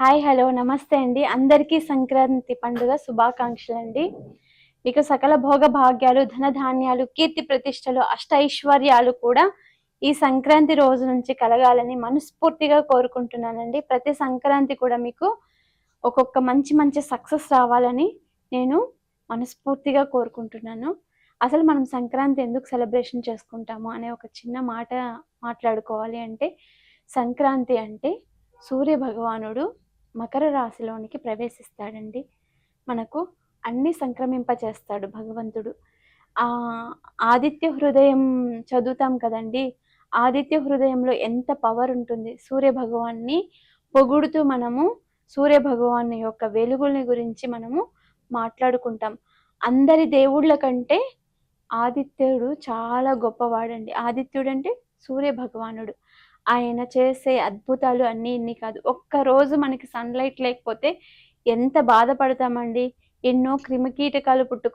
Hi hello నమస్తే అండి. అందరికీ సంక్రాంతి పండుగ శుభాకాంక్షలు అండి మీకు సకల భోగ భాగ్యాలు ధనధాన్యాలు కీర్తి ప్రతిష్టలు అష్టైశ్వర్యాలు కూడా ఈ సంక్రాంతి రోజు నుంచి కలగాలని మనస్ఫూర్తిగా కోరుకుంటున్నానండి. ప్రతి సంక్రాంతి కూడా మీకు ఒక్కొక్క మంచి మంచి సక్సెస్ రావాలని నేను మనస్ఫూర్తిగా కోరుకుంటున్నాను. అసలు మనం సంక్రాంతి ఎందుకు సెలబ్రేషన్ చేసుకుంటాము అనే ఒక చిన్న మాట మాట్లాడుకోవాలి అంటే సంక్రాంతి అంటే సూర్య భగవానుడు మకర రాశిలోనికి ప్రవేశిస్తాడండి. మనకు అన్ని సంక్రమింప చేస్తాడు భగవంతుడు. ఆ ఆదిత్య హృదయం చదువుతాం కదండి. ఆదిత్య హృదయంలో ఎంత పవర్ ఉంటుంది. సూర్య భగవాన్ని పొగుడుతూ మనము సూర్య భగవాన్ యొక్క వెలుగుల్ని గురించి మనము మాట్లాడుకుంటాం. అందరి దేవుళ్ళ కంటే ఆదిత్యుడు చాలా గొప్పవాడండి. ఆదిత్యుడు అంటే సూర్య భగవానుడు. ఆయన చేసే అద్భుతాలు అన్నీ ఇన్ని కాదు. ఒక్క రోజు మనకి సన్లైట్ లేకపోతే ఎంత బాధపడతామండి? ఎన్నో క్రిమికీటకాలు పుట్టుకు